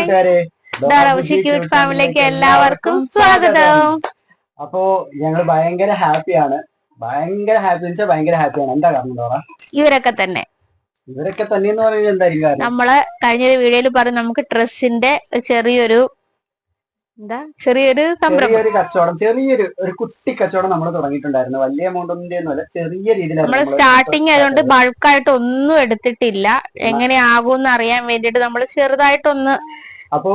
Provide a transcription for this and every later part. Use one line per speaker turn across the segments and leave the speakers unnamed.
കൂട്ടുകാരെ
ക്യൂട്ട് ഫാമിലിക്ക് എല്ലാവർക്കും സ്വാഗതം.
അപ്പോ ഞങ്ങൾ ഭയങ്കര ഹാപ്പിയാണ് ഭയങ്കര ഹാപ്പി വെച്ചാൽ ഭയങ്കര ഹാപ്പിയാണ് എന്താ കാരണം
ഇവരൊക്കെ തന്നെ.
ഇവരൊക്കെ തന്നെ എന്ന് പറയുന്നത് എന്തായിരിക്കും
നമ്മൾ കഴിഞ്ഞൊരു വീഡിയോയിൽ പറഞ്ഞു നമുക്ക് ഡ്രസ്സിന്റെ ചെറിയൊരു എന്താ? ചെറിയൊരു
ചെറിയൊരു കച്ചവടം ചെറിയൊരു ഒരു കുട്ടി കച്ചവടം നമ്മൾ തുടങ്ങിയിട്ടുണ്ടായിരുന്നു. വലിയ എമൗണ്ട് ഒന്നും ചെറിയ രീതിയിൽ
നമ്മൾ സ്റ്റാർട്ടിങ് ആയതുകൊണ്ട് ബൾക്കായിട്ട് ഒന്നും എടുത്തിട്ടില്ല. എങ്ങനെയാകും എന്ന് അറിയാൻ വേണ്ടിട്ട് നമ്മൾ ചെറുതായിട്ടൊന്ന്
അപ്പോ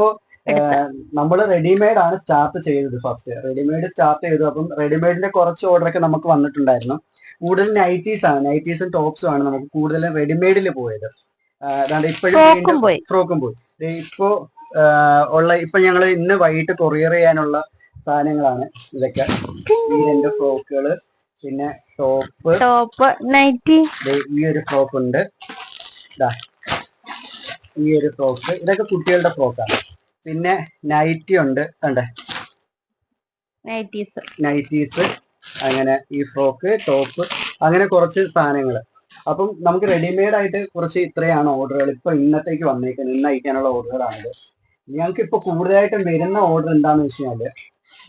നമ്മൾ റെഡിമെയ്ഡ് ആണ് സ്റ്റാർട്ട് ചെയ്തത് ഫസ്റ്റ് റെഡിമെയ്ഡ് സ്റ്റാർട്ട് ചെയ്തു. അപ്പം റെഡിമെയ്ഡിന്റെ കുറച്ച് ഓർഡർ ഒക്കെ നമുക്ക് വന്നിട്ടുണ്ടായിരുന്നു. കൂടുതൽ നൈറ്റീസ് ആണ്. നൈറ്റീസും ടോപ്സും ആണ് നമുക്ക് കൂടുതലും റെഡിമെയ്ഡിൽ പോയത്. അതാണ്ട് ഇപ്പോഴും
ഫ്രോക്കും പോയി.
ഇപ്പോ ഉള്ള ഇപ്പൊ ഞങ്ങൾ ഇന്ന് വൈകിട്ട് കൊറിയർ ചെയ്യാനുള്ള സാധനങ്ങളാണ് ഇതൊക്കെ. ഈ രണ്ട് ഫ്രോക്കുകൾ പിന്നെ ടോപ്പ്
ടോപ്പ് നൈറ്റി
ഈ ഒരു ഫ്രോക്ക് ഉണ്ട്. ഈ ഒരു ഫ്രോക്ക് ഇതൊക്കെ കുട്ടികളുടെ ഫ്രോക്കാണ് പിന്നെ നൈറ്റി ഉണ്ട്. കണ്ടേ?
നൈറ്റീസ്
നൈറ്റീസ് അങ്ങനെ ഈ ഫ്രോക്ക് ടോപ്പ് അങ്ങനെ കുറച്ച് സാധനങ്ങൾ അപ്പം നമുക്ക് റെഡിമെയ്ഡ് ആയിട്ട് കുറച്ച് ഇത്രയാണ് ഓർഡറുകൾ ഇപ്പൊ ഇന്നത്തേക്ക് വന്നേക്കുന്നത്. ഇന്ന് അയക്കാനുള്ള ഓർഡറുകളാണിത് ഞങ്ങൾക്ക് ഇപ്പൊ കൂടുതലായിട്ടും വരുന്ന ഓർഡർ എന്താന്ന് വെച്ച് കഴിഞ്ഞാൽ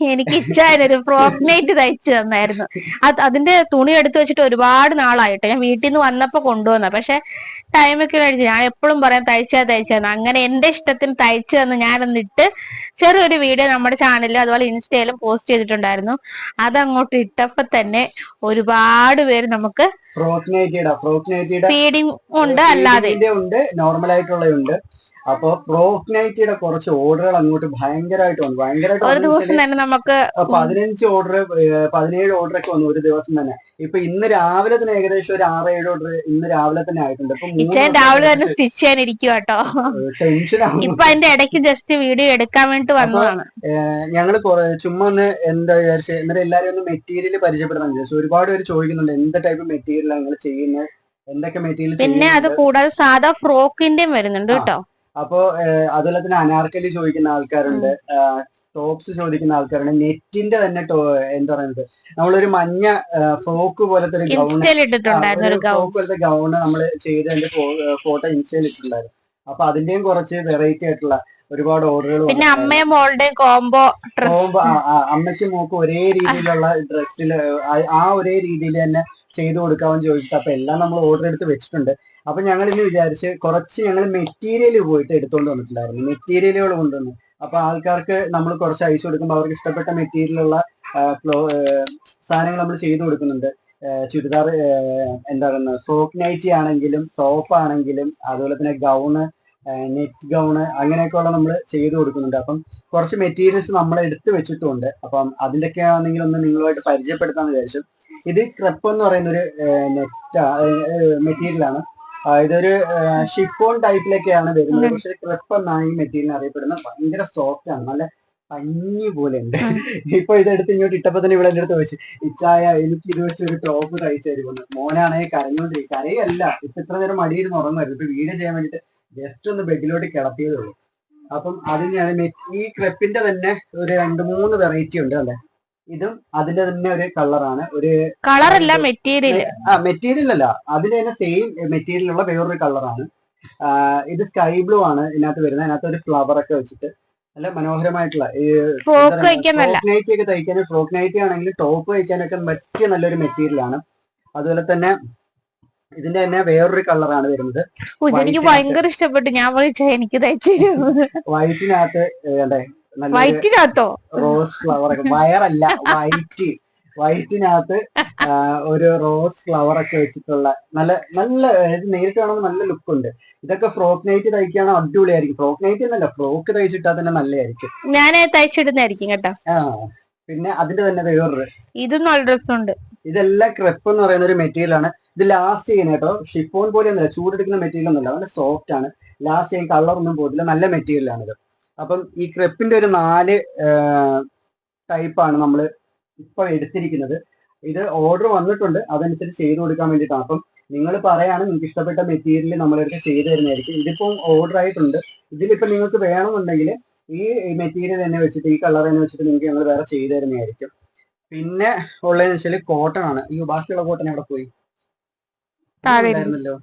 എനിക്ക് ഒരു ഫ്രോക്ക് നൈറ്റ് തയ്ച്ചു തന്നായിരുന്നു. അത് അതിന്റെ തുണി എടുത്തു വെച്ചിട്ട് ഒരുപാട് നാളായിട്ട്. ഞാൻ വീട്ടിൽ നിന്ന് വന്നപ്പോ കൊണ്ടുവന്ന. പക്ഷെ ടൈമൊക്കെ മേടിച്ച്. ഞാൻ എപ്പോഴും പറയാം തയ്ച്ചാ തയ്ച്ചാന്ന് അങ്ങനെ എന്റെ ഇഷ്ടത്തിന് തയ്ച്ചു തന്ന് ഞാനൊന്നിട്ട് ചെറിയൊരു വീഡിയോ നമ്മുടെ ചാനലിലും അതുപോലെ ഇൻസ്റ്റയിലും പോസ്റ്റ് ചെയ്തിട്ടുണ്ടായിരുന്നു. അതങ്ങോട്ട് ഇട്ടപ്പോ തന്നെ ഒരുപാട് പേര് നമുക്ക് ഫീഡിങ് ഉണ്ട് അല്ലാതെ.
ഉണ്ട് നോർമൽ ആയിട്ടുള്ളതുണ്ട് അപ്പൊ പ്രോഗ്നൈറ്റിയുടെ നൈറ്റിയുടെ കുറച്ച് ഓർഡറുകൾ അങ്ങോട്ട് ഭയങ്കരമായിട്ട് വന്നു. ഭയങ്കരമായിട്ട്
ഒരു ദിവസം തന്നെ നമുക്ക്
പതിനഞ്ച് ഓർഡർ പതിനേഴ് ഓർഡർ ഒക്കെ വന്നു ഒരു ദിവസം തന്നെ. ഇപ്പൊ ഇന്ന് രാവിലെ തന്നെ ഏകദേശം ഒരു ആറ് ഏഴ് ഓർഡർ ഇന്ന് രാവിലെ തന്നെ ആയിട്ടുണ്ട്. ഇപ്പൊ
രാവിലെ തന്നെ സ്റ്റിച്ച് ചെയ്യാൻ ഇരിക്കും കേട്ടോ
ടെൻഷൻ
ഇപ്പൊ അതിന്റെ ഇടയ്ക്ക് ജസ്റ്റ് വീഡിയോ എടുക്കാൻ വേണ്ടി വന്നതാണ്.
ഞങ്ങൾ ചുമ്മാ ഒന്ന് എന്താ വിചാരിച്ചു എന്നിട്ട് എല്ലാരും ഒന്ന് മെറ്റീരിയൽ പരിചയപ്പെടുത്താൻ വിചാരിച്ചു. ഒരുപാട് പേര് ചോദിക്കുന്നുണ്ട് എന്ത് ടൈപ്പ് മെറ്റീരിയലാണ് നിങ്ങൾ ചെയ്യുന്നത്? എന്തൊക്കെ മെറ്റീരിയൽ
പിന്നെ അത് കൂടാതെ സാധാ ഫ്രോക്കിന്റെയും വരുന്നുണ്ട്. കേട്ടോ
അപ്പോ അതുപോലെ തന്നെ അനാർക്കലി ചോദിക്കുന്ന ആൾക്കാരുണ്ട്. ടോപ്സ് ചോദിക്കുന്ന ആൾക്കാരാണ്. നെറ്റിന്റെ തന്നെ എന്താ പറയുന്നത് നമ്മളൊരു മഞ്ഞ ഫ്രോക്ക് പോലത്തെ ഒരു ഗൗൺ
ഗൗൺ
ഫ്രോക്ക് പോലത്തെ ഗൗണ് നമ്മൾ ചെയ്തതിന്റെ ഫോട്ടോ ഇൻസ്റ്റയിൽ ഇട്ടിട്ടുണ്ടായിരുന്നു. അപ്പൊ അതിന്റെയും കുറച്ച് വെറൈറ്റി ആയിട്ടുള്ള ഒരുപാട് ഓർഡറുകൾ
പിന്നെ അമ്മയും മോളുടെയും കോംബോ
കോംബോ അമ്മയ്ക്കും മോക്കും ഒരേ രീതിയിലുള്ള ഡ്രസ്സിൽ ആ ഒരേ രീതിയിൽ തന്നെ ചെയ്തു കൊടുക്കാമെന്ന് ചോദിച്ചിട്ട് അപ്പൊ എല്ലാം നമ്മൾ ഓർഡർ എടുത്ത് വെച്ചിട്ടുണ്ട്. അപ്പൊ ഞങ്ങൾ ഇന്ന് വിചാരിച്ച് കുറച്ച് ഞങ്ങൾ മെറ്റീരിയൽ പോയിട്ട് എടുത്തുകൊണ്ട് വന്നിട്ടുണ്ടായിരുന്നു. മെറ്റീരിയലുകൾ കൊണ്ടുവന്നു. അപ്പൊ ആൾക്കാർക്ക് നമ്മൾ കുറച്ച് അയച്ചു കൊടുക്കുമ്പോൾ അവർക്ക് ഇഷ്ടപ്പെട്ട മെറ്റീരിയൽ ഉള്ള മെറ്റീരിയലുള്ള സാധനങ്ങൾ നമ്മൾ ചെയ്തു കൊടുക്കുന്നുണ്ട്. ചുരിദാർ എന്താ പറയുന്നത് ഫ്രോക്ക് നൈറ്റി ആണെങ്കിലും ടോപ്പ് ആണെങ്കിലും അതുപോലെ തന്നെ ഗൗണ് നെറ്റ് ഗൗണ് അങ്ങനെയൊക്കെയുള്ള നമ്മൾ ചെയ്തു കൊടുക്കുന്നുണ്ട്. അപ്പം കുറച്ച് മെറ്റീരിയൽസ് നമ്മൾ എടുത്തു വെച്ചിട്ടുണ്ട്. അപ്പം അതിന്റെയൊക്കെ ആണെങ്കിൽ ഒന്ന് നിങ്ങളുമായിട്ട് പരിചയപ്പെടുത്താന്ന് വിചാരിച്ചു. ഇത് ക്രെപ്പ് എന്ന് പറയുന്ന ഒരു നെറ്റ് ആ, ഇതൊരു ഷിപ്പോൺ ടൈപ്പിലൊക്കെയാണ് വരുന്നത്. പക്ഷെ ക്രിപ്പ് എന്നാണ് ഈ മെറ്റീരിയൽ അറിയപ്പെടുന്നത് ഭയങ്കര സോഫ്റ്റ് ആണ്. നല്ല പഞ്ഞി പോലെ ഉണ്ട് ഇപ്പൊ ഇതെടുത്ത് ഇങ്ങോട്ട് ഇട്ടപ്പോ തന്നെ ഇവിടെ എന്റെ അടുത്ത് വെച്ച് ഇച്ചായ എനിക്ക് ഇത് വെച്ച് ഒരു ടോപ്പ് തയ്ച്ചു തരുമെന്ന്. മോനാണെങ്കിൽ കരഞ്ഞോണ്ടിരിക്കും കരയല്ല. ഇപ്പൊ ഇത്ര നേരം മടിയിരുന്ന് ഉറങ്ങുമായിരുന്നു ഇപ്പൊ വീഡിയോ ചെയ്യാൻ വേണ്ടിട്ട് ജസ്റ്റ് ഒന്ന് ബെഡിലോട്ട് കിടത്തിയതേ ഉള്ളൂ. അപ്പം അതിന് ഞാൻ ഈ ക്രെപ്പിന്റെ തന്നെ ഒരു രണ്ട് മൂന്ന് വെറൈറ്റി ഉണ്ട് അല്ലെ? ഇതും അതിന്റെ തന്നെ ഒരു കളറാണ് ഒരു
കളറല്ല മെറ്റീരിയൽ
ആ മെറ്റീരിയൽ അല്ല. അതിന്റെ തന്നെ സെയിം മെറ്റീരിയൽ ഉള്ള വേറൊരു കളറാണ് ഇത് സ്കൈ ബ്ലൂ ആണ് ഇതിനകത്ത് വരുന്നത്. അതിനകത്ത് ഒരു ഫ്ലവർ ഒക്കെ വെച്ചിട്ട് നല്ല മനോഹരമായിട്ടുള്ള ഈ നൈറ്റി ഒക്കെ തയ്ക്കാനും ഫ്രോക്ക് നൈറ്റി ആണെങ്കിൽ ടോപ്പ് തയ്ക്കാനൊക്കെ പറ്റിയ നല്ലൊരു മെറ്റീരിയൽ ആണ്. അതുപോലെ തന്നെ ഇതിന്റെ തന്നെ വേറൊരു കളറാണ് വരുന്നത്.
എനിക്ക് ഭയങ്കര ഇഷ്ടപ്പെട്ടു. ഞാൻ വിളിച്ച എനിക്ക് തയ്ച്ചു
വൈറ്റിനകത്ത്
വൈറ്റിനകത്തോ
റോസ് ഫ്ലവർ ഒക്കെ. വയറല്ല വൈറ്റ് വൈറ്റിനകത്ത് ഒരു റോസ് ഫ്ലവർ ഒക്കെ വെച്ചിട്ടുള്ള നല്ല നല്ല നേരിട്ട് കാണുമ്പോൾ നല്ല ലുക്ക് ഉണ്ട്. ഇതൊക്കെ ഫ്രോക്ക് നൈറ്റ് തയ്ക്കുകയാണോ അടിപൊളിയായിരിക്കും. ഫ്രോക്ക് നൈറ്റ് എന്നല്ല ഫ്രോക്ക് തയ്ച്ചിട്ടാ തന്നെ നല്ലതായിരിക്കും.
ഞാൻ തയ്ച്ചിടുന്നായിരിക്കും കേട്ടോ.
ആ പിന്നെ അതിന്റെ തന്നെ വേറൊരു
ഇതും നല്ല ഡ്രസ് ഉണ്ട്
ഇതെല്ലാം ക്രെപ്പ് എന്ന് പറയുന്ന ഒരു മെറ്റീരിയൽ ആണ്. ഇത് ലാസ്റ്റ് ചെയ്യുന്ന കേട്ടോ. ഷിഫോൺ പോലെ ഒന്നുമില്ല ചൂടെടുക്കുന്ന മെറ്റീരിയൽ ഒന്നുമില്ല. നല്ല സോഫ്റ്റ് ആണ്. ലാസ്റ്റ് ചെയ്യും കളർ ഒന്നും പോകില്ല നല്ല മെറ്റീരിയൽ ആണിത്. അപ്പം ഈ ക്രെപ്പിന്റെ ഒരു നാല് ടൈപ്പാണ് നമ്മൾ ഇപ്പൊ എടുത്തിരിക്കുന്നത്. ഇത് ഓർഡർ വന്നിട്ടുണ്ട്. അതനുസരിച്ച് ചെയ്തു കൊടുക്കാൻ വേണ്ടിയിട്ടാണ്. അപ്പം നിങ്ങൾ പറയാണ് നിങ്ങൾക്ക് ഇഷ്ടപ്പെട്ട മെറ്റീരിയൽ നമ്മളെടുത്ത് ചെയ്തു തരുന്നതായിരിക്കും. ഇതിപ്പം ഓർഡർ ആയിട്ടുണ്ട്. ഇതിലിപ്പോ നിങ്ങൾക്ക് വേണമെന്നുണ്ടെങ്കിൽ ഈ മെറ്റീരിയൽ തന്നെ വെച്ചിട്ട് ഈ കളർ തന്നെ വെച്ചിട്ട് നിങ്ങൾക്ക് ഞങ്ങൾ വേറെ ചെയ്തു തരുന്നതായിരിക്കും. പിന്നെ ഉള്ളതെന്ന് വെച്ചാൽ കോട്ടൺ ആണ്. ഈ ബാക്കിയുള്ള കോട്ടൺ എവിടെ പോയി? ഉണ്ടായിരുന്നല്ലോ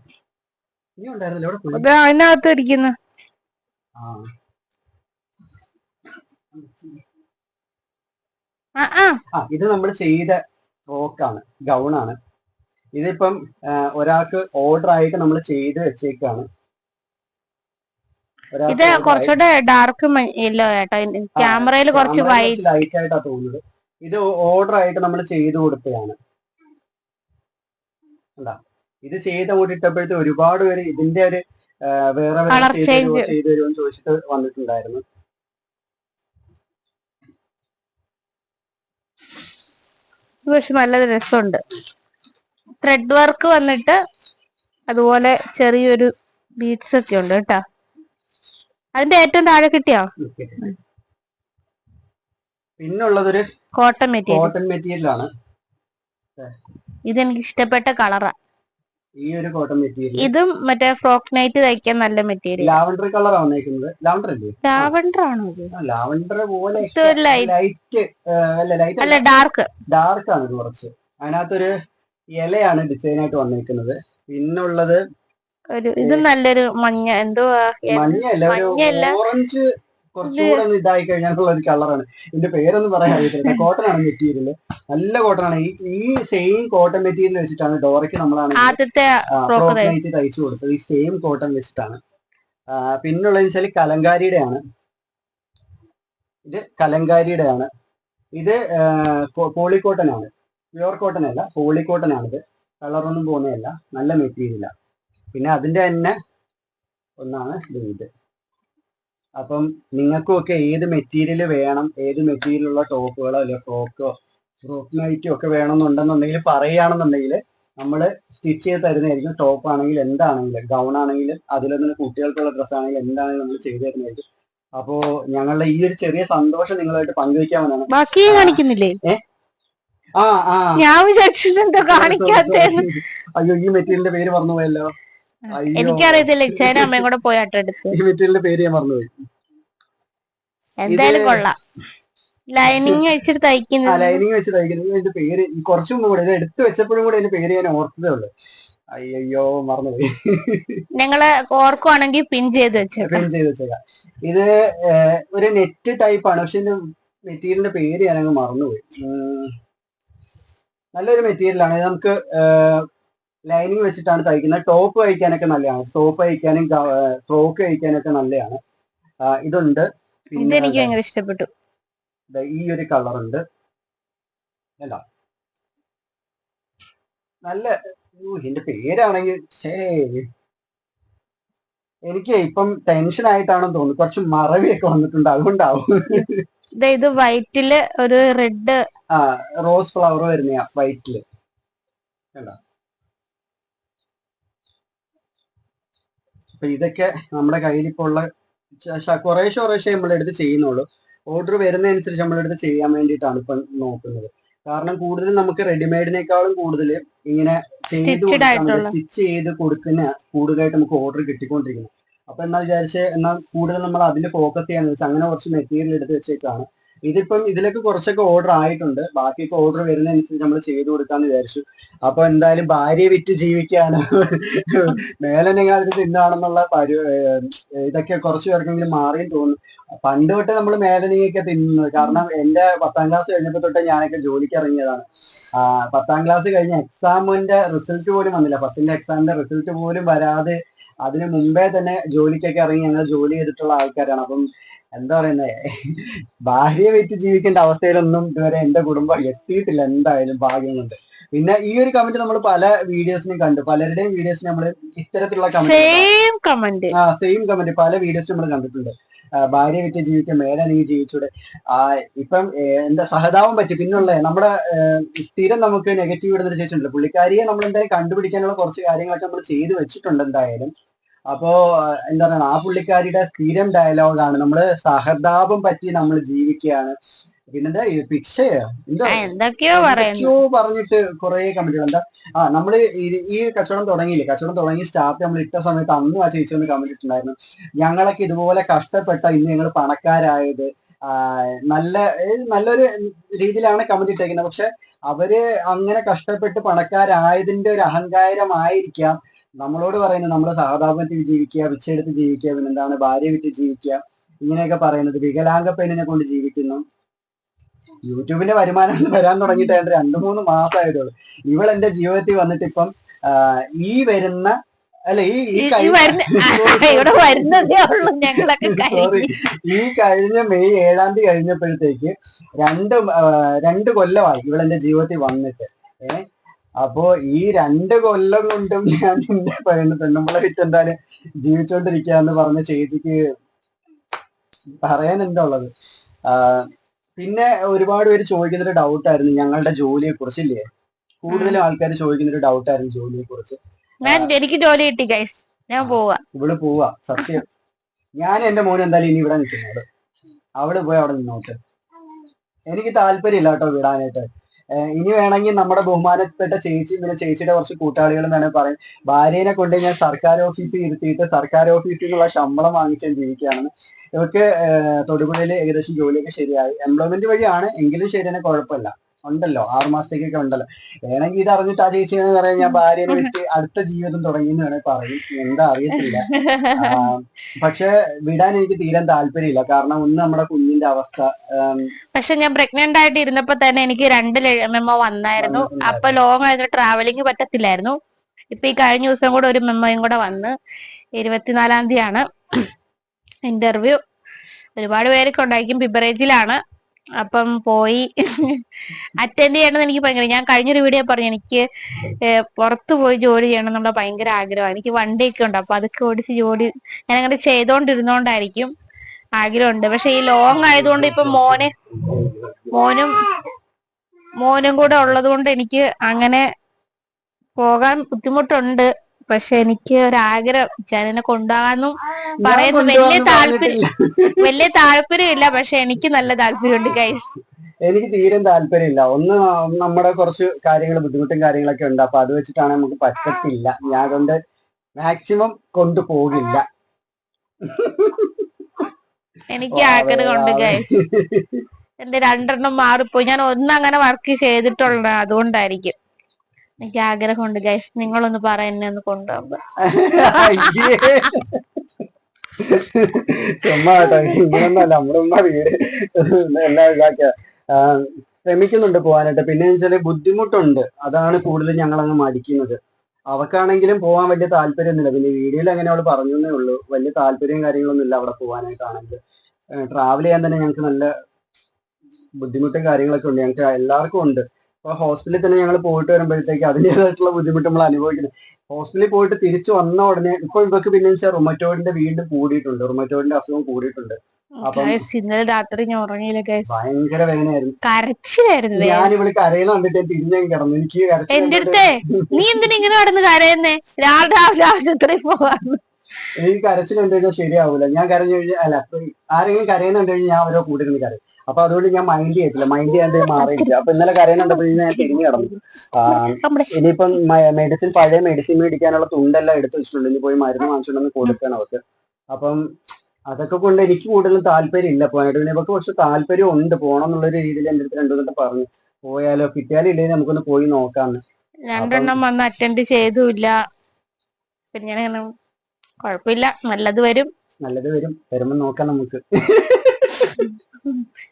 ഇനി ഉണ്ടായിരുന്നല്ലോ എവിടെ പോയി?
അതിനകത്ത് ഇരിക്കുന്നു.
ആ.
ആ
ഇത് നമ്മൾ ചെയ്ത ഫ്രോക്കാണ് ഗൗണാണ് ഇതിപ്പം ഒരാൾക്ക് ഓർഡർ ആയിട്ട് നമ്മൾ ചെയ്ത് വെച്ചേക്കാണ്.
ഇത് കുറച്ചുകൂടെ ഡാർക്ക് യെല്ലോ കേട്ടോ ക്യാമറയിൽ കുറച്ച് വൈറ്റ്
ലൈറ്റ് ആയിട്ടാ തോന്നുന്നത്. ഇത് ഓർഡർ ആയിട്ട് നമ്മൾ ചെയ്ത് കൊടുത്തതാണ്. ഇത് ചെയ്ത് അങ്ങോട്ട് ഇട്ടപ്പോഴത്തെ ഒരുപാട് പേര് ഇതിന്റെ ഒരു വേറെ ചെയ്ത് എന്ന് ചോദിച്ചിട്ട് വന്നിട്ടുണ്ടായിരുന്നു.
പക്ഷെ നല്ല രസമുണ്ട്. ത്രെഡ് വർക്ക് വന്നിട്ട് അതുപോലെ ചെറിയൊരു ബീഡ്സ് ഒക്കെ ഉണ്ട് കേട്ടോ. അതിന്റെ ഏറ്റവും താഴെ കിട്ടിയോ?
പിന്നുള്ളതൊരു
കോട്ടൺ മെറ്റീരിയൽ
കോട്ടൺ മെറ്റീരിയൽ ആണ്.
ഇതെനിക്ക് ഇഷ്ടപ്പെട്ട കളറാ
ഈ ഒരു കോട്ടൺ മെറ്റീരിയൽ
ഇതും മറ്റേ ഫ്രോക്ക് നൈറ്റ് തയ്ക്കാൻ നല്ല മെറ്റീരിയൽ
ലാവണ്ടർ കളർ വന്നേക്കുന്നത് ലാവണ്ടർ അല്ലേ
ലാവണ്ടർ ആണോ ഇത്?
ലാവണ്ടർ പോലെ ലൈറ്റ് അല്ല ലൈറ്റ്
അല്ല ഡാർക്ക്
ഡാർക്ക് ആണ് ഇത് കുറച്ച്. അതിനകത്തൊരു ഇലയാണ് ഡിസൈൻ ആയിട്ട് വന്നേക്കുന്നത് പിന്നുള്ളത്
ഒരു ഇത് നല്ലൊരു മഞ്ഞ എന്തുവാ? മഞ്ഞ
ഓറഞ്ച് കുറച്ചുകൂടെ ഒന്ന് ഇതായി കഴിഞ്ഞാലുള്ള ഒരു കളറാണ് ഇതിന്റെ പേരൊന്നും പറയാൻ അറിയത്തില്ല. കോട്ടൺ ആണ് മെറ്റീരിയൽ നല്ല കോട്ടൺ ആണ്. ഈ ഈ സെയിം കോട്ടൺ മെറ്റീരിയൽ വെച്ചിട്ടാണ് ഡോറയ്ക്ക് നമ്മളാണ്
ആദ്യത്തെ
തയ്ച്ചു കൊടുത്തത്. ഈ സെയിം കോട്ടൺ വെച്ചിട്ടാണ്. പിന്നുള്ളത് വെച്ചാൽ കലങ്കാരിയുടെ ആണ് ഇത് കലങ്കാരിയുടെ ആണ് ഇത് പോളിക്കോട്ടൺ ആണ്. പ്യുവർ കോട്ടൺ അല്ല പോളിക്കോട്ടൺ ആണിത്. കളറൊന്നും പോകുന്നതല്ല. നല്ല മെറ്റീരിയലാണ് പിന്നെ അതിന്റെ തന്നെ ഒന്നാണ് ഇത്. അപ്പം നിങ്ങൾക്കും ഒക്കെ ഏത് മെറ്റീരിയൽ വേണം? ഏത് മെറ്റീരിയലുള്ള ടോപ്പുകളോ അല്ലെ ഫ്രോക്കോ ഫ്രോക്ക് നൈറ്റോ ഒക്കെ വേണമെന്നുണ്ടെന്നുണ്ടെങ്കിൽ പറയുകയാണെന്നുണ്ടെങ്കിൽ നമ്മൾ സ്റ്റിച്ച് ചെയ്ത് തരുന്നതായിരിക്കും. ടോപ്പ് ആണെങ്കിൽ എന്താണെങ്കിലും ഗൗൺ ആണെങ്കിലും അതിലൊന്നും കുട്ടികൾക്കുള്ള ഡ്രസ് ആണെങ്കിലും എന്താണെങ്കിലും നമ്മൾ ചെയ്തു തരുന്നതായിരിക്കും. അപ്പോ ഞങ്ങളുടെ ഈ ഒരു ചെറിയ സന്തോഷം നിങ്ങളായിട്ട് പങ്കുവെക്കാമെന്നാണ്.
ബാക്കി കാണിക്കുന്നില്ലേ?
ആ ആ.
ഞാൻ
അയ്യോ ഈ മെറ്റീരിയലിന്റെ പേര് പറഞ്ഞു അയ്യോ.
എനിക്കറിയത്തില്ല ഇച്ചേനും അമ്മയും കൂടെ പോയി അട്ടെടുത്ത്.
ഈ മെറ്റീരിയലിന്റെ പേര് ഞാൻ മറന്നുപോയി.
എന്തായാലും കൊള്ളാം. ലൈനിങ് വെച്ചിട്ട് തയ്ക്കുന്നത്.
ലൈനിങ് വെച്ച് തയ്ക്കുന്നത്. ഇതിന്റെ പേര് ഈ കുറച്ചു കൂടെ ഇത് എടുത്തു വെച്ചപ്പോഴും കൂടെ ഇതിന്റെ പേര് ഞാൻ ഓർത്തതേ ഉള്ളൂ. അയ്യോ മറന്നുപോയി.
ഞങ്ങൾ ഓർക്കുവാണെങ്കിൽ പിൻ ചെയ്ത് വെച്ചേക്കാം.
പിൻ ചെയ്ത് വെച്ചേക്കാം. ഇത് ഒരു നെറ്റ് ടൈപ്പ് ആണ്. പക്ഷെ ഇതിന്റെ മെറ്റീരിയലിന്റെ പേര് ഞാൻ അങ്ങ് മറന്നുപോയി നല്ലൊരു മെറ്റീരിയലാണ്. ഇത് നമുക്ക് ലൈനിങ് വെച്ചിട്ടാണ് തയ്ക്കുന്നത്. ടോപ്പ് കഴിക്കാനൊക്കെ നല്ലതാണ്. ടോപ്പ് കഴിക്കാനും ഫ്രോക്ക് കഴിക്കാനൊക്കെ നല്ലതാണ്. ഇതുണ്ട്. പിന്നെ
ഭയങ്കര ഇഷ്ടപ്പെട്ടു.
ഈ ഒരു കളർ ഉണ്ട്. അല്ല നല്ല എന്റെ പേരാണെങ്കിൽ ശേ എനിക്ക് ഇപ്പം ടെൻഷൻ ആയിട്ടാണെന്ന് തോന്നുന്നു. കുറച്ച് മറവിയൊക്കെ വന്നിട്ടുണ്ട്. അതുകൊണ്ടാവും.
ഇത് വൈറ്റിൽ ഒരു റെഡ്
ആ റോസ് ഫ്ലവർ വരുന്ന വൈറ്റിൽ കണ്ടോ? അപ്പൊ ഇതൊക്കെ നമ്മുടെ കയ്യിൽ ഇപ്പോൾ ഉള്ള കുറേശ്ശെ കുറേശ്ശെ നമ്മളെടുത്ത് ചെയ്യുന്നുള്ളൂ. ഓർഡർ വരുന്നതനുസരിച്ച് നമ്മളെടുത്ത് ചെയ്യാൻ വേണ്ടിയിട്ടാണ് ഇപ്പം നോക്കുന്നത്. കാരണം കൂടുതൽ നമുക്ക് റെഡിമെയ്ഡിനേക്കാളും കൂടുതൽ ഇങ്ങനെ ചെയ്ത്. സ്റ്റിച്ച് ചെയ്ത് കൊടുക്കുന്ന കൂടുതലായിട്ട് നമുക്ക് ഓർഡർ കിട്ടിക്കൊണ്ടിരിക്കുന്നത് അപ്പൊ എന്നാ വിചാരിച്ച് എന്നാൽ കൂടുതൽ നമ്മൾ അതിന് ഫോക്കസ് ചെയ്യാന്ന് വെച്ചാൽ അങ്ങനെ കുറച്ച് മെറ്റീരിയൽ എടുത്ത് വെച്ചേക്കാണ്. ഇതിപ്പം ഇതിലേക്ക് കുറച്ചൊക്കെ ഓർഡർ ആയിട്ടുണ്ട്. ബാക്കിയൊക്കെ ഓർഡർ വരുന്നതനുസരിച്ച് നമ്മൾ ചെയ്തു കൊടുക്കാന്ന് വിചാരിച്ചു. അപ്പൊ എന്തായാലും ഭാര്യയെ വിറ്റ് ജീവിക്കാണ് മേലെന്നെങ്ങാതിന് തിന്നാണെന്നുള്ള പരി ഇതൊക്കെ കുറച്ചു പേർക്കെങ്കിലും മാറിയും തോന്നുന്നു. പണ്ട് തൊട്ട് നമ്മൾ മേലനെയൊക്കെ തിന്നുന്നത്. കാരണം എന്റെ പത്താം ക്ലാസ് കഴിഞ്ഞപ്പോ തൊട്ടേ ഞാനൊക്കെ ജോലിക്ക് ഇറങ്ങിയതാണ്. പത്താം ക്ലാസ് കഴിഞ്ഞ എക്സാമിന്റെ റിസൾട്ട് പോലും വന്നില്ല. പത്തിന്റെ എക്സാമിന്റെ റിസൾട്ട് പോലും വരാതെ അതിനു മുമ്പേ തന്നെ ജോലിക്കൊക്കെ ഇറങ്ങി ഞങ്ങൾ ജോലി ചെയ്തിട്ടുള്ള ആൾക്കാരാണ്. അപ്പം എന്താ പറയുന്നത് ഭാര്യയെ വെച്ച് ജീവിക്കേണ്ട അവസ്ഥയിലൊന്നും ഇതുവരെ എന്റെ കുടുംബം എത്തിയിട്ടില്ല. എന്തായാലും ഭാഗ്യം കൊണ്ട്. പിന്നെ ഈ ഒരു കമന്റ് നമ്മൾ പല വീഡിയോസിനും കണ്ടു. പലരുടെയും വീഡിയോസ് നമ്മൾ ഇത്തരത്തിലുള്ള കമന്റ്
സെയിം കമന്റ്
ആ സെയിം കമന്റ് പല വീഡിയോസ് നമ്മൾ കണ്ടിട്ടുണ്ട്. ഭാര്യ വിറ്റ് ജീവിക്കാൻ മേലെ നീ ജീവിച്ചൂടെ. ആ ഇപ്പം എന്താ സഹതാപം പറ്റി. പിന്നുള്ള നമ്മുടെ സ്ഥിരം നമുക്ക് നെഗറ്റീവ് ഇടുന്നൊരു ചേച്ചിട്ടുണ്ട് പുള്ളിക്കാരിയെ നമ്മൾ എന്തായാലും കണ്ടുപിടിക്കാനുള്ള കുറച്ച് കാര്യങ്ങളൊക്കെ നമ്മൾ ചെയ്തു വെച്ചിട്ടുണ്ട് എന്തായാലും. അപ്പോ എന്താ പറയുക ആ പുള്ളിക്കാരിയുടെ സ്ഥിരം ഡയലോഗാണ് നമ്മൾ സഹതാപം പറ്റി നമ്മൾ ജീവിക്കുകയാണ്. പിന്നെന്താ എന്താ?
എന്തൊക്കെയോ
പറഞ്ഞിട്ട് കുറെ കമന്റുകൾ എന്താ ആ നമ്മൾ ഈ- കച്ചവടം തുടങ്ങിയില്ലേ? കച്ചവടം തുടങ്ങി സ്റ്റാർട്ട് നമ്മൾ ഇട്ട സമയത്ത് അന്നും ആ ചേച്ചി ഒന്ന് കമന്റ് ഇട്ടുണ്ടായിരുന്നു ഞങ്ങളൊക്കെ ഇതുപോലെ കഷ്ടപ്പെട്ട ഇന്ന് ഞങ്ങൾ പണക്കാരായത്. നല്ല നല്ലൊരു രീതിയിലാണ് കമന്റ് ഇട്ടേക്കുന്നത്. പക്ഷെ അവർ അങ്ങനെ കഷ്ടപ്പെട്ട് പണക്കാരായതിന്റെ ഒരു അഹങ്കാരമായിരിക്കാം. നമ്മളോട് പറയുന്നത് നമ്മൾ സഹതാപത്തിൽ ജീവിക്കുക വിച്ചെടുത്ത് ജീവിക്കുക പിന്നെന്താണ് ഭാര്യ വിറ്റ് ജീവിക്കുക ഇങ്ങനെയൊക്കെ പറയുന്നത് വികലാംഗ പെണ്ണിനെ കൊണ്ട് ജീവിക്കുന്നു. യൂട്യൂബിന്റെ വരുമാനം വരാൻ തുടങ്ങിയിട്ട് ഏതാണ്ട് രണ്ടു മൂന്ന് മാസമായിട്ടുള്ളൂ ഇവൾ എന്റെ ജീവിതത്തിൽ വന്നിട്ട് ഇപ്പം ഈ വരുന്ന അല്ല ഈ ഈ
ഈ
കഴിഞ്ഞ മെയ് ഏഴാം തീയതി കഴിഞ്ഞപ്പോഴത്തേക്ക് രണ്ട് രണ്ട് കൊല്ലമായി ഇവളെന്റെ ജീവിതത്തിൽ വന്നിട്ട്. ഏ അപ്പോ ഈ രണ്ട് കൊല്ലം കൊണ്ടും ഞാൻ എന്റെ പറയുന്നത് പെണ്ണുമ്പളെ വിറ്റ് എന്തായാലും ജീവിച്ചോണ്ടിരിക്കാന്ന് പറഞ്ഞ ചേച്ചിക്ക് പറയാൻ എന്താ ഉള്ളത്? ആ, പിന്നെ ഒരുപാട് പേര് ചോദിക്കുന്ന ഒരു ഡൗട്ടായിരുന്നു ഞങ്ങളുടെ ജോലിയെ കുറിച്ചില്ലേ കൂടുതലും ആൾക്കാർ ചോദിക്കുന്ന ഒരു ഡൗട്ടായിരുന്നു ജോലിയെ കുറിച്ച്
എനിക്ക് ജോലി കിട്ടി ഗൈസ് ഞാൻ പോവാ.
ഇവൾ പോവാ സത്യം. ഞാൻ എന്റെ മോൻ എന്തായാലും ഇനി ഇവിടെ നിൽക്കുന്നത് അവൾ പോയി അവിടെ നിന്നോട്ട്. എനിക്ക് താല്പര്യമില്ല കേട്ടോ വിടാനായിട്ട്. ഇനി വേണമെങ്കിൽ നമ്മുടെ ബഹുമാനപ്പെട്ട ചേച്ചി പിന്നെ ചേച്ചിയുടെ കുറച്ച് കൂട്ടാളികളും വേണമെങ്കിൽ പറയും. ഭാര്യനെ കൊണ്ട് ഞാൻ സർക്കാർ ഓഫീസിൽ ഇരുത്തിയിട്ട് സർക്കാർ ഓഫീസിൽ നിന്നുള്ള ശമ്പളം വാങ്ങിച്ചാൽ ജീവിക്കുകയാണെന്ന്. ഇവർക്ക് തൊടുപുഴയിൽ ഏകദേശം ജോലിയൊക്കെ ശരിയായി. എംപ്ലോയ്മെന്റ് വഴിയാണ്. എങ്കിലും ശരി തന്നെ കുഴപ്പമില്ല. ഉണ്ടല്ലോ. ആറു മാസത്തേക്കൊക്കെ ഉണ്ടല്ലോ. വേണമെങ്കിൽ ഇത് അറിഞ്ഞിട്ട് ആ ചേച്ചി എന്ന് പറയാൻ ഞാൻ ഭാര്യനെ വിറ്റ് അടുത്ത ജീവിതം തുടങ്ങി എന്ന് വേണമെങ്കിൽ പറയും. എന്താ അറിയത്തില്ല. പക്ഷെ വിടാൻ എനിക്ക് തീരെ താല്പര്യമില്ല. കാരണം ഒന്ന് നമ്മുടെ കുഞ്ഞിന്റെ അവസ്ഥ
പക്ഷെ ഞാൻ പ്രഗ്നന്റ് ആയിട്ട് ഇരുന്നപ്പോ തന്നെ എനിക്ക് രണ്ട് മെമ്മോ വന്നായിരുന്നു. അപ്പൊ ലോങ് ആയിട്ട് ട്രാവലിംഗ് പറ്റത്തില്ലായിരുന്നു. ഇപ്പൊ ഈ കഴിഞ്ഞ ദിവസം കൂടെ ഒരു മെമ്മോയും കൂടെ വന്ന് ഇരുപത്തിനാലാം തീയതിയാണ് ഇന്റർവ്യൂ ഒരുപാട് പേരൊക്കെ ഉണ്ടായിരിക്കും ബിബറേജിലാണ് അപ്പം പോയി. അറ്റൻഡ് ചെയ്യണമെന്ന് എനിക്ക് ഭയങ്കര ഞാൻ കഴിഞ്ഞൊരു വീഡിയോ പറഞ്ഞു എനിക്ക് പുറത്തു പോയി ജോലി ചെയ്യണം എന്നുള്ള ഭയങ്കര ആഗ്രഹമാണ്. എനിക്ക് വണ്ടിയൊക്കെ ഉണ്ട്. അപ്പൊ അതൊക്കെ ഓടിച്ച് ജോലി ഞാൻ അങ്ങനെ ചെയ്തോണ്ടിരുന്നോണ്ടായിരിക്കും ആഗ്രഹമുണ്ട്. പക്ഷെ ഈ ലോങ് ആയതുകൊണ്ട് ഇപ്പൊ മോനെ മോനും മോനും കൂടെ ഉള്ളത് കൊണ്ട് എനിക്ക് അങ്ങനെ പോകാൻ ബുദ്ധിമുട്ടുണ്ട്. പക്ഷെ എനിക്ക് ഒരാഗ്രഹം ചേട്ടനെ കൊണ്ടുപോകാന്നും
പറയുന്നത്
പറയുന്നു വലിയ താല്പര്യം. വലിയ താല്പര്യമില്ല പക്ഷെ എനിക്ക് നല്ല താല്പര്യമുണ്ട് ഗൈസ്
എനിക്ക് തീരെ താല്പര്യമില്ല. ഒന്ന് നമ്മുടെ കുറച്ച് കാര്യങ്ങൾ ബുദ്ധിമുട്ടും കാര്യങ്ങളൊക്കെ ഉണ്ട്. അപ്പൊ അത് വെച്ചിട്ടാണ് നമുക്ക് പറ്റത്തില്ല. ഞാൻ അതുകൊണ്ട് മാക്സിമം കൊണ്ടുപോകില്ല.
എനിക്ക് ആഗ്രഹമുണ്ട് ഗൈസ് എന്റെ രണ്ടെണ്ണം മാറിപ്പോയി. ഞാൻ ഒന്നങ്ങനെ വർക്ക് ചെയ്തിട്ടുള്ള അതുകൊണ്ടായിരിക്കും. എനിക്ക് ആഗ്രഹമുണ്ട്. ഗൈസ് നിങ്ങളൊന്ന് പറ എന്നെ ഒന്ന് കൊണ്ടുപോകുമ്പോ
ശ്രമിക്കുന്നുണ്ട് പോകാനായിട്ട് പിന്നെ വെച്ചാൽ ബുദ്ധിമുട്ടുണ്ട്. അതാണ് കൂടുതൽ ഞങ്ങൾ അങ്ങ് മടിക്കുന്നത്. അവക്കാണെങ്കിലും പോകാൻ വലിയ താല്പര്യമൊന്നുമില്ല. പിന്നെ വീഡിയോയിൽ അങ്ങനെ അവൾ പറഞ്ഞേ ഉള്ളൂ. വലിയ താല്പര്യം കാര്യങ്ങളൊന്നും ഇല്ല അവിടെ പോകാനായിട്ടാണെങ്കിൽ ട്രാവൽ ചെയ്യാൻ തന്നെ ഞങ്ങൾക്ക് നല്ല ബുദ്ധിമുട്ടും കാര്യങ്ങളൊക്കെ ഉണ്ട്. ഞങ്ങൾക്ക് എല്ലാവർക്കും ഉണ്ട്. ഇപ്പൊ ഹോസ്പിറ്റലിൽ തന്നെ ഞങ്ങൾ പോയിട്ട് വരുമ്പോഴത്തേക്ക് അതിന്റെതായിട്ടുള്ള ബുദ്ധിമുട്ട് നമ്മൾ അനുഭവിക്കുന്നത് ഹോസ്പിറ്റലിൽ പോയിട്ട് തിരിച്ചു വന്ന ഉടനെ ഇപ്പൊ ഇവർക്ക് പിന്നെ വെച്ചാൽ റൊമറ്റോയിഡിന്റെ വീണ്ടും കൂടിയിട്ടുണ്ട്. റൊമറ്റോയിഡിന്റെ അസുഖം കൂടിയിട്ടുണ്ട്. അപ്പം-
ഇന്നലെ രാത്രി ഞാൻ ഉറങ്ങിയില്ല
ഭയങ്കര വേദനയായിരുന്നു.
കരച്ചിലായിരുന്നു.
ഞാൻ ഇവിടെ കരയിൽ കണ്ടിട്ട് തിരിഞ്ഞു കിടന്നു. എനിക്ക്
എന്റെ
കണ്ടിട്ട്
നീ എന്തിനാ ഇങ്ങനെ കടന്ന് കരയുന്നേ? രാവിലെ രാവിലെ ആശുപത്രി പോവാന്ന്.
എനിക്ക് കരച്ചിൽ കണ്ടു കഴിഞ്ഞാൽ ശരിയാവൂല. ഞാൻ കരഞ്ഞു കഴിഞ്ഞാൽ അല്ല ആരെങ്കിലും കരയുന്നുണ്ടെങ്കിൽ ഞാൻ അവരോ കൂടി നിന്ന് കരയും. അപ്പൊ അതുകൊണ്ട് ഞാൻ മൈൻഡ് ചെയ്തില്ല മൈൻഡ് ചെയ്യാണ്ട് മാറിയില്ല അപ്പൊ ഇന്നലെ കരയുന്നുണ്ടപ്പോൾ ഞാൻ തിരിഞ്ഞു കിടന്നു ഇനിയിപ്പം മെഡിസിൻ പഴയ മെഡിസിൻ മേടിക്കാനുള്ള തുണ്ടെല്ലാം എടുത്തു വെച്ചിട്ടുണ്ട്. ഇനി പോയി മരുന്ന് വാങ്ങിച്ചിട്ടുണ്ടെന്ന് കൊടുക്കണം അവർക്ക്. അപ്പം അതൊക്കെ കൊണ്ട് എനിക്ക് കൂടുതലും താല്പര്യം ഇല്ല പോകാനായിട്ട്. പിന്നെ ഇവർക്ക് കുറച്ച് താല്പര്യം ഉണ്ട്. പോകണം എന്നുള്ളൊരു രീതിയിൽ എന്റെ അടുത്ത് രണ്ടു ദിവസം പറഞ്ഞു. പോയാലോ? കിട്ടിയാലും ഇല്ലെങ്കിൽ നമുക്കൊന്ന് പോയി നോക്കാന്ന്.
രണ്ടെണ്ണം വന്ന് അറ്റൻഡ് ചെയ്തുമില്ല പിന്നെ കുഴപ്പമില്ല. നല്ലത് വരും.
നല്ലത് വരും. വരുമ്പോ നോക്കാം നമുക്ക്.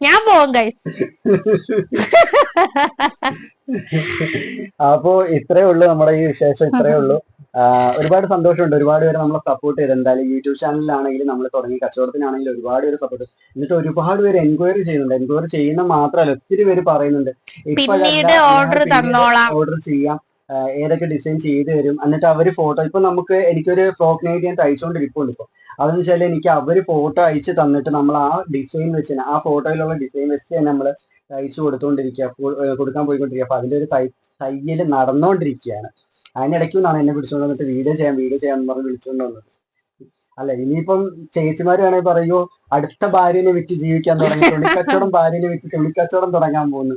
ഞാൻ പോകും ഗൈസ്
അപ്പോ ഇത്രേ ഉള്ളൂ നമ്മുടെ ഈ വിശേഷം ഇത്രേ ഉള്ളൂ. ഒരുപാട് സന്തോഷമുണ്ട്. ഒരുപാട് പേര് നമ്മളെ സപ്പോർട്ട് ചെയ്ത് എന്തായാലും യൂട്യൂബ് ചാനലിലാണെങ്കിലും നമ്മൾ തുടങ്ങി. കച്ചവടത്തിനാണെങ്കിലും ഒരുപാട് പേര് സപ്പോർട്ട് എന്നിട്ട് ഒരുപാട് പേര് എൻക്വയറി ചെയ്യുന്നുണ്ട്. എൻക്വയറി ചെയ്യുന്ന മാത്രമല്ല ഒത്തിരി പേര് പറയുന്നുണ്ട്.
ഇപ്പൊ.
ഓർഡർ ചെയ്യാം. ഏതൊക്കെ ഡിസൈൻ ചെയ്ത് തരും. എന്നിട്ട് അവർ ഫോട്ടോ ഇപ്പൊ നമുക്ക് എനിക്കൊരു ഫ്രോക്ക് നൈറ്റ് ഞാൻ തയ്ച്ചുകൊണ്ടിരിക്കുന്നുണ്ട് ഇപ്പൊ. അതെന്ന് വെച്ചാൽ എനിക്ക് അവർ ഫോട്ടോ അയച്ച് തന്നിട്ട് നമ്മൾ ആ ഡിസൈൻ വെച്ച് ആ ഫോട്ടോയിലുള്ള ഡിസൈൻ വെച്ച് തന്നെ നമ്മൾ തയ്ച്ചു കൊടുത്തുകൊണ്ടിരിക്കുക കൊടുക്കാൻ പോയിക്കൊണ്ടിരിക്കുക. അപ്പൊ അതിന്റെ ഒരു തൈ തയ്യൽ നടന്നുകൊണ്ടിരിക്കുകയാണ് അതിനിടയ്ക്ക് നിന്നാണ് എന്നെ വിളിച്ചുകൊണ്ട് വന്നിട്ട് വീഡിയോ ചെയ്യാം വീഡിയോ ചെയ്യാൻ പറഞ്ഞ് വിളിച്ചുകൊണ്ട് വന്നത്. അല്ല ഇനിയിപ്പം ചേച്ചിമാര് വേണമെങ്കിൽ പറയൂ അടുത്ത ഭാര്യനെ വിറ്റ് ജീവിക്കാൻ തുടങ്ങി തുണിക്കച്ചവടം ഭാര്യനെ വിറ്റ് തുണിക്കച്ചവടം തുടങ്ങാൻ പോകുന്നു.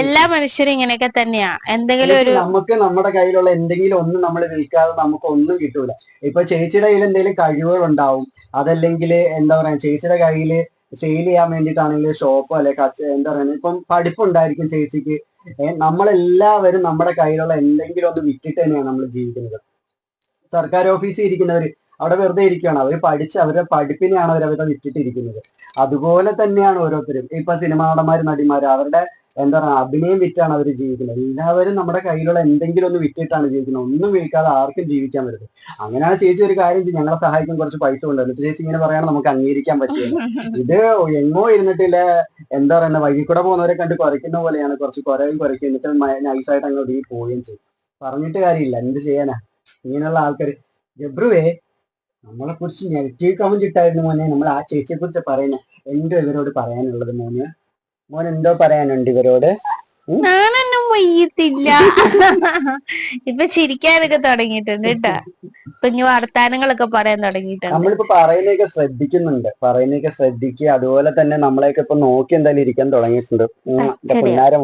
എല്ലാ മനുഷ്യരും ഇങ്ങനെയൊക്കെ തന്നെയാ. എന്തെങ്കിലും ഒരു
നമുക്ക് നമ്മുടെ കയ്യിലുള്ള എന്തെങ്കിലും ഒന്നും നമ്മൾ വിൽക്കാതെ നമുക്ക് ഒന്നും കിട്ടൂല. ഇപ്പൊ ചേച്ചിയുടെ കയ്യിൽ എന്തെങ്കിലും കഴിവുകൾ ഉണ്ടാവും. അതല്ലെങ്കിൽ എന്താ പറയാ ചേച്ചിയുടെ കയ്യിൽ സെയിൽ ചെയ്യാൻ വേണ്ടിയിട്ടാണെങ്കിൽ ഷോപ്പോ അല്ലെ കച്ച എന്താ പറയുക ഇപ്പം പഠിപ്പുണ്ടായിരിക്കും ചേച്ചിക്ക്. നമ്മളെല്ലാവരും നമ്മുടെ കയ്യിലുള്ള എന്തെങ്കിലും ഒന്ന് വിറ്റിട്ട് തന്നെയാണ് നമ്മൾ ജീവിക്കുന്നത്. സർക്കാർ ഓഫീസിൽ ഇരിക്കുന്നവര് അവിടെ വെറുതെ ഇരിക്കുകയാണ് അവർ പഠിച്ച് അവരുടെ പഠിപ്പിനെയാണ് അവർ അവരെ വിറ്റിട്ടിരിക്കുന്നത്. അതുപോലെ തന്നെയാണ് ഓരോരുത്തരും. ഇപ്പൊ സിനിമാ നടന്മാര് നടിമാർ അവരുടെ എന്താ പറയുക അഭിനയം വിറ്റാണ് അവർ ജീവിക്കുന്നത്. എല്ലാവരും നമ്മുടെ കയ്യിലുള്ള എന്തെങ്കിലും ഒന്ന് വിറ്റിട്ടാണ് ജീവിക്കുന്നത്. ഒന്നും വിൽക്കാതെ ആർക്കും ജീവിക്കാൻ പറ്റും അങ്ങനെയാണ് ചേച്ചി ഒരു കാര്യം ചെയ്യും ഞങ്ങളെ സഹായിക്കാൻ കുറച്ച് പൈസ കൊണ്ടുവരുന്നത് ചേച്ചി ഇങ്ങനെ പറയാണ് നമുക്ക് അംഗീകരിക്കാൻ പറ്റില്ല. ഇത് എങ്ങോ ഇരുന്നിട്ടില്ല എന്താ പറയുക വഴി കൂടെ പോകുന്നവരെ കണ്ട് കുറയ്ക്കുന്ന പോലെയാണ്. കുറച്ച് കുറയും കുറയ്ക്കും എന്നിട്ട് നൈസായിട്ട് അങ്ങോട്ട് ഒതുങ്ങി പോവുകയും ചെയ്യും. പറഞ്ഞിട്ട് കാര്യമില്ല. എന്ത് ചെയ്യാനാ? ഇങ്ങനെയുള്ള ആൾക്കാർ ഗബ്രുവേ നമ്മളെ കുറിച്ച് നെഗറ്റീവ് കമന്റ് ഇട്ടായിരുന്നു മോനെ. നമ്മൾ ആ ചേച്ചിയെ കുറിച്ച് പറയുന്നത് എന്റെ ഇവരോട് പറയാനുള്ളത് മോന്? മോൻ എന്തോ പറയാനുണ്ട് ഇവരോട്?
ഞാനൊന്നും വയ്യത്തില്ല ഇപ്പൊ ചിരിക്കാനൊക്കെ തുടങ്ങിയിട്ടുണ്ട് കേട്ടാ. കുഞ്ഞു വർത്താനങ്ങളൊക്കെ പറയാൻ തുടങ്ങിയിട്ടുണ്ട്.
നമ്മളിപ്പോ പറയുന്നതൊക്കെ ശ്രദ്ധിക്കുന്നുണ്ട്. പറയുന്നതൊക്കെ ശ്രദ്ധിക്കുക അതുപോലെ തന്നെ നമ്മളെയൊക്കെ ഇപ്പൊ നോക്കി എന്തായാലും ഇരിക്കാൻ തുടങ്ങിയിട്ടുണ്ട്.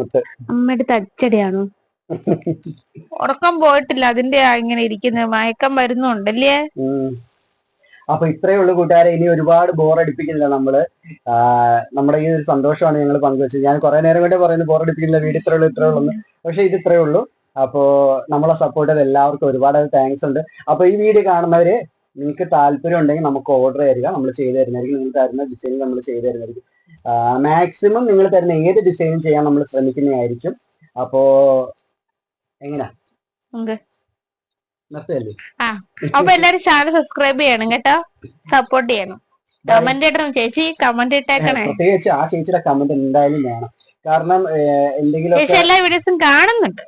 മുട്ട്.
അമ്മയുടെ തച്ചടിയാണോ? ഉറക്കം പോയിട്ടില്ല. അതിന്റെ ഇങ്ങനെ ഇരിക്കുന്നത് മയക്കം വരുന്നുണ്ടല്ലേ.
അപ്പൊ ഇത്രയേ ഉള്ളൂ കൂട്ടുകാരെ. ഇനി ഒരുപാട് ബോർ അടിപ്പിക്കുന്നില്ല നമ്മൾ. നമ്മുടെ ഈ ഒരു സന്തോഷമാണ് ഞങ്ങൾ പങ്കുവച്ചത്. ഞാൻ കുറെ നേരം കൊണ്ടേ പറയുന്നത് ബോർ അടിപ്പിക്കുന്നില്ല വീട് ഇത്രേ ഉള്ളൂ ഇത്രേ ഉള്ളൂ പക്ഷെ ഇത് ഇത്രേ ഉള്ളൂ. അപ്പോ നമ്മളെ സപ്പോർട്ട് ചെയ്ത് എല്ലാവർക്കും ഒരുപാട് താങ്ക്സ് ഉണ്ട്. അപ്പൊ ഈ വീഡിയോ കാണുന്നവര് നിങ്ങൾക്ക് താല്പര്യം ഉണ്ടെങ്കിൽ നമുക്ക് ഓർഡർ തരിക. നമ്മൾ ചെയ്തു തരുന്നതായിരിക്കും. നിങ്ങൾ തരുന്ന ഡിസൈൻ നമ്മൾ ചെയ്തു തരുന്നതായിരിക്കും. മാക്സിമം നിങ്ങൾ തരുന്ന ഏത് ഡിസൈൻ ചെയ്യാൻ നമ്മൾ ശ്രമിക്കുന്നതായിരിക്കും. അപ്പോ എങ്ങനെയാ. നിർത്തല്ലേ
അപ്പൊ എല്ലാരും ചാനൽ സബ്സ്ക്രൈബ് ചെയ്യണം കേട്ടോ. സപ്പോർട്ട് ചെയ്യണം. കമന്റ് ഇടണം ചേച്ചി. കമന്റ് ഇട്ടേക്കണേ.
പ്രത്യേകിച്ച് ആ ചേച്ചിയുടെ കമന്റ് എന്തായാലും വേണം. കാരണം എന്തെങ്കിലും
എല്ലാ വീഡിയോസും കാണുന്നുണ്ട്.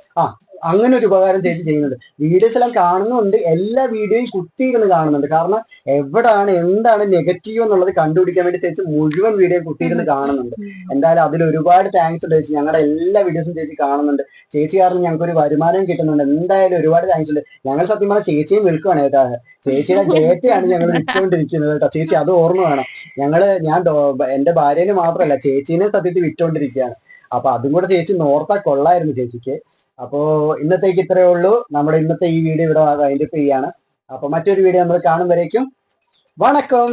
അങ്ങനെ ഒരു ഉപകാരം ചേച്ചി ചെയ്യുന്നുണ്ട്. വീഡിയോസ് എല്ലാം കാണുന്നുണ്ട്. എല്ലാ വീഡിയോയും കുത്തിയിരുന്ന് കാണുന്നുണ്ട്. കാരണം എവിടാണ് എന്താണ് നെഗറ്റീവ് എന്നുള്ളത് കണ്ടുപിടിക്കാൻ വേണ്ടി ചേച്ചി മുഴുവൻ വീഡിയോ കുത്തിയിരുന്ന് കാണുന്നുണ്ട്. എന്തായാലും അതിൽ ഒരുപാട് താങ്ക്സ് ഉണ്ട് ചേച്ചി. ഞങ്ങളുടെ എല്ലാ വീഡിയോസും ചേച്ചി കാണുന്നുണ്ട്. ചേച്ചി കാരണം ഞങ്ങൾക്ക് ഒരു വരുമാനം കിട്ടുന്നുണ്ട്. എന്തായാലും ഒരുപാട് താങ്ക്സ് ഉണ്ട്. ഞങ്ങൾ സത്യം പറഞ്ഞാൽ ചേച്ചിയും വിൽക്കുവാണ് കേട്ടോ. ചേച്ചിയുടെ ഡേറ്റയാണ് ഞങ്ങൾ വിറ്റുകൊണ്ടിരിക്കുന്നത് കേട്ടോ. ചേച്ചി അത് ഓർമ്മ വേണം. ഞങ്ങൾ ഞാൻ എന്റെ ഭാര്യനെ മാത്രമല്ല ചേച്ചീനെ സത്യത്തിൽ വിറ്റുകൊണ്ടിരിക്കുകയാണ് അപ്പൊ അതും കൂടെ ചേച്ചി നോർത്താ കൊള്ളായിരുന്നു ചേച്ചിക്ക്. അപ്പോ ഇന്നത്തേക്ക് ഇത്രയേ ഉള്ളൂ. നമ്മുടെ ഇന്നത്തെ ഈ വീഡിയോ ഇവിടെ വൈൻഡപ്പ് ചെയ്യാണ് അപ്പൊ മറ്റൊരു വീഡിയോ നമ്മൾ കാണും വരേക്കും. വണക്കം.